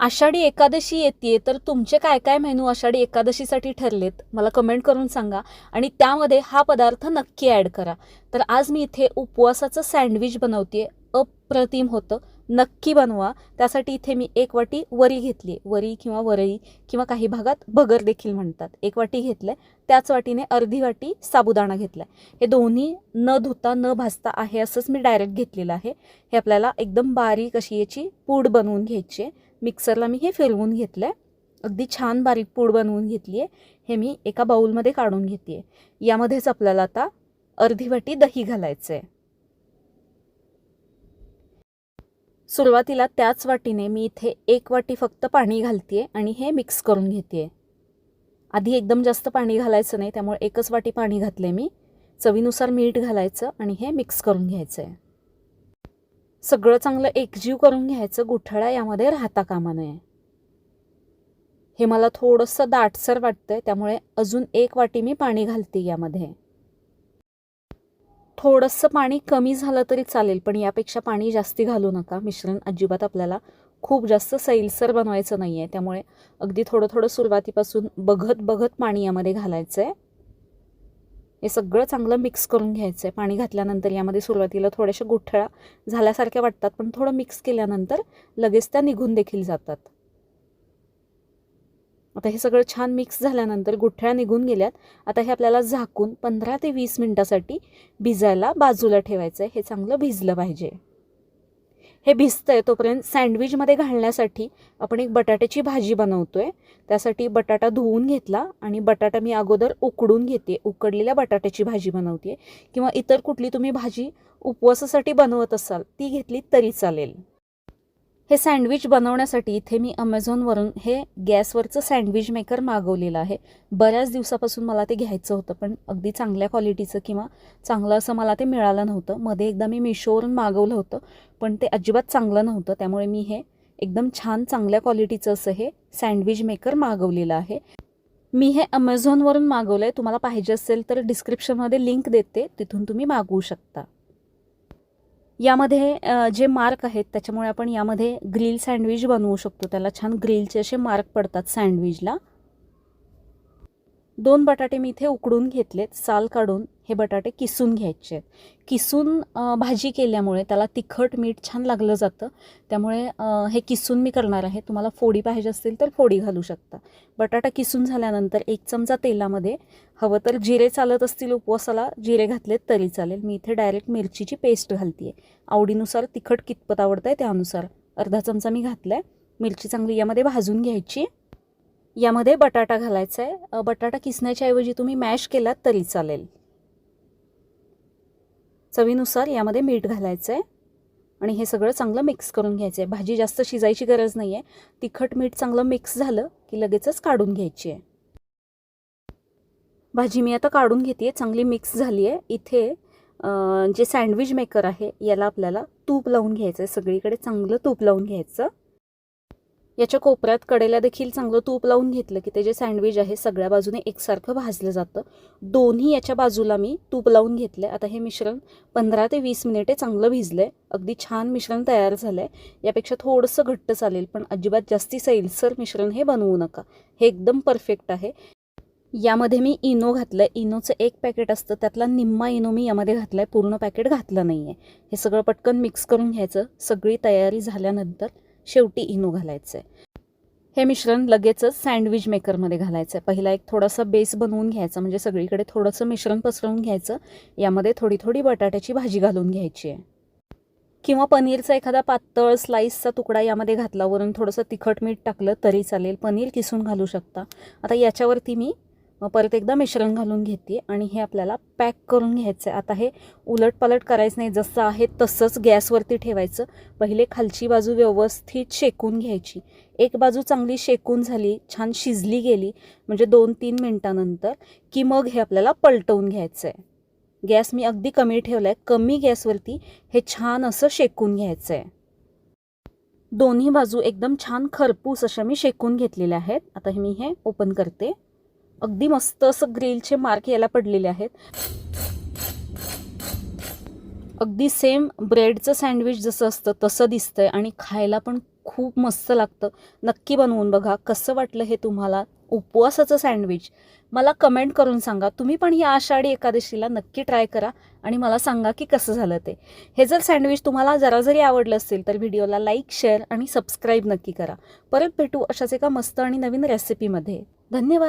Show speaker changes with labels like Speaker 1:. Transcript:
Speaker 1: आषाढी एकादशी येते तर तुमचे काय काय मेनू आषाढी एकादशीसाठी ठरलेत? मला कमेंट करून सांगा. आणि त्यामध्ये हा पदार्थ नक्की ॲड करा. तर आज मी इथे उपवासाचं सँडविच बनवते अप्रतिम होतं. नक्की बनवा. त्यासाठी इथे मी एक वाटी वरी घेतली वरी किंवा वरळी किंवा काही भागात भगर देखील म्हणतात. एक वाटी घेतलं त्याच वाटीने अर्धी वाटी साबुदाणा घेतला हे दोन्ही न धुता न भाजता आहे असंच मी डायरेक्ट घेतलेलं आहे. हे आपल्याला एकदम बारीक अशी याची पूड बनवून घ्यायची आहे. मिक्सरला मी हे फिरवून घेतलं आहे अगदी छान बारीक पूड बनवून घेतली आहे हे मी एका बाऊलमध्ये काढून घेते आहे यामध्येच आपल्याला आता अर्धी वाटी दही घालायचं आहे सुरुवातीला त्याच वाटीने मी इथे एक वाटी फक्त पाणी घालते आणि हे मिक्स करून घेते आधी एकदम जास्त पाणी घालायचं नाही त्यामुळे एकच वाटी पाणी घातले मी. चवीनुसार मीठ घालायचं आणि हे मिक्स करून घ्यायचं आहे सगळं चांगलं एकजीव करून घ्यायचं गुठळा यामध्ये राहता कामा नये. हे मला थोडंसं दाटसर वाटतंय त्यामुळे अजून एक वाटी मी पाणी घालते यामध्ये. थोडंसं पाणी कमी झालं तरी चालेल पण यापेक्षा पाणी जास्ती घालू नका. मिश्रण अजिबात आपल्याला खूप जास्त सैलसर बनवायचं नाही आहे त्यामुळे अगदी थोडं थोडं सुरुवातीपासून बघत बघत पाणी यामध्ये घालायचं आहे हे सगळं चांगलं मिक्स करून घ्यायचं आहे पाणी घातल्यानंतर यामध्ये सुरुवातीला थोड्याशा गुठळ्या झाल्यासारख्या वाटतात पण थोडं मिक्स केल्यानंतर लगेच त्या निघून देखील जातात. आता हे सगळं छान मिक्स झाल्यानंतर गुठळ्या निघून गेल्यात. आता हे आपल्याला झाकून पंधरा ते वीस मिनटासाठी भिजायला बाजूला ठेवायचं आहे हे चांगलं भिजलं पाहिजे. हे भिजतंय तोपर्यंत सँडविचमध्ये घालण्यासाठी आपण एक बटाट्याची भाजी बनवतो आहे त्यासाठी बटाटा धुवून घेतला आणि बटाटा मी अगोदर उकडून घेते. उकडलेल्या बटाट्याची भाजी बनवते. किंवा इतर कुठली तुम्ही भाजी उपवासासाठी बनवत असाल ती घेतली तरी चालेल. हे सँडविच बनवण्यासाठी इथे मी अमेझॉनवरून हे गॅसवरचं सँडविच मेकर मागवलेलं आहे. बऱ्याच दिवसापासून मला ते घ्यायचं होतं पण अगदी चांगल्या क्वालिटीचं किंवा चांगलं असं मला ते मिळालं नव्हतं. मध्ये एकदा मी मिशोवरून मागवलं होतं पण ते अजिबात चांगलं नव्हतं. त्यामुळे मी हे एकदम छान चांगल्या क्वालिटीचं असं हे सँडविच मेकर मागवलेलं आहे. मी हे अमेझॉनवरून मागवलं आहे तुम्हाला पाहिजे असेल तर डिस्क्रिप्शनमध्ये लिंक देते. तिथून तुम्ही मागवू शकता. यामध्ये जे मार्क आहेत त्याच्यामुळे आपण यामध्ये ग्रिल सँडविच बनवू शकतो. त्याला छान ग्रिलचे असे मार्क पडतात सँडविचला. दोन बटाटे मी इथे उकडून घेतलेत साल काढून. हे बटाटे किसून घ्यायचे. आहेत किसून भाजी केल्यामुळे त्याला तिखट मीठ छान लागलं जातं. त्यामुळे हे किसून मी करणार आहे. तुम्हाला फोडी पाहिजे असतील तर फोडी घालू शकता. बटाटा किसून झाल्यानंतर एक चमचा तेलामध्ये हवं तर जिरे चालत असतील उपवासाला जिरे घातलेत तरी चालेल. मी इथे डायरेक्ट मिरचीची पेस्ट घालते आहे आवडीनुसार तिखट कितपत आवडतं आहे त्यानुसार. अर्धा चमचा मी घातला आहे मिरची चांगली यामध्ये भाजून घ्यायची. यामध्ये बटाटा घालायचा आहे बटाटा किसण्याच्या ऐवजी तुम्ही मॅश केलात तरी चालेल. चवीनुसार यामध्ये मीठ घालायचं आहे आणि हे सगळं चांगलं मिक्स करून घ्यायचं आहे भाजी जास्त शिजायची गरज नाही आहे तिखट मीठ चांगलं मिक्स झालं की लगेचच काढून घ्यायची आहे भाजी मी आता काढून घेते आहे चांगली मिक्स झाली आहे इथे जे सँडविच मेकर आहे याला आपल्याला तूप लावून घ्यायचं आहे सगळीकडे चांगलं तूप लावून घ्यायचं. याच्या कोपऱ्यात कडेला देखील चांगलं तूप लावून घेतलं की ते जे सँडविच आहे सगळ्या बाजूने एकसारखं भाजलं जातं. दोन्ही याच्या बाजूला मी तूप लावून घेतलं आता हे मिश्रण पंधरा ते वीस मिनिटे चांगलं भिजलं आहे अगदी छान मिश्रण तयार झालं आहे यापेक्षा थोडंसं घट्ट चालेल पण अजिबात जास्ती सैलसर मिश्रण हे बनवू नका. हे एकदम परफेक्ट आहे. यामध्ये मी इनो घातलं आहे इनोचं एक पॅकेट असतं. त्यातला निम्मा इनो मी यामध्ये घातला आहे पूर्ण पॅकेट घातलं नाही आहे हे सगळं पटकन मिक्स करून घ्यायचं. सगळी तयारी झाल्यानंतर शेवटी इनो घालायचं आहे हे मिश्रण लगेचच सँडविच मेकरमध्ये घालायचं आहे पहिला एक थोडासा बेस बनवून घ्यायचा म्हणजे सगळीकडे थोडंसं मिश्रण पसरवून घ्यायचं. यामध्ये थोडी थोडी बटाट्याची भाजी घालून घ्यायची आहे. किंवा पनीरचा एखादा पातळ स्लाईसचा तुकडा यामध्ये घातला वरून थोडंसं तिखट मीठ टाकलं तरी चालेल. पनीर किसून घालू शकता. आता याच्यावरती मी मग परत एकदा मिश्रण घालून घेते आणि हे आपल्याला पॅक करून घ्यायचं आहे. आता हे उलटपालट करायचं नाही. जसं आहे तसंच गॅसवरती ठेवायचं. पहिले खालची बाजू व्यवस्थित शेकून घ्यायची. एक बाजू चांगली शेकून झाली छान शिजली गेली म्हणजे दोन तीन मिनटानंतर की मग हे आपल्याला पलटवून घ्यायचं आहे. गॅस मी अगदी कमी ठेवला आहे कमी गॅसवरती हे छान असं शेकून घ्यायचं आहे. दोन्ही बाजू एकदम छान खरपूस अशा मी शेकून घेतलेल्या आहेत. आता हे मी हे ओपन करते. अगदी मस्त असं ग्रिलचे मार्क याला पडलेले आहेत. अगदी सेम ब्रेडचं सँडविच जसं असतं तसं दिसतंय आणि खायला पण खूप मस्त लागतं. नक्की बनवून बघा. कसं वाटलं हे तुम्हाला? उपवासाचं सँडविच. मला कमेंट करून सांगा. तुम्ही पण या आषाढी एकादशीला नक्की ट्राय करा आणि मला सांगा की कसं झालं ते. हे जर सँडविच तुम्हाला जरा जरी आवडलं असेल तर व्हिडिओला लाईक शेअर आणि सबस्क्राईब नक्की करा. परत भेटू अशाच एका मस्त आणि नवीन रेसिपीमध्ये. धन्यवाद!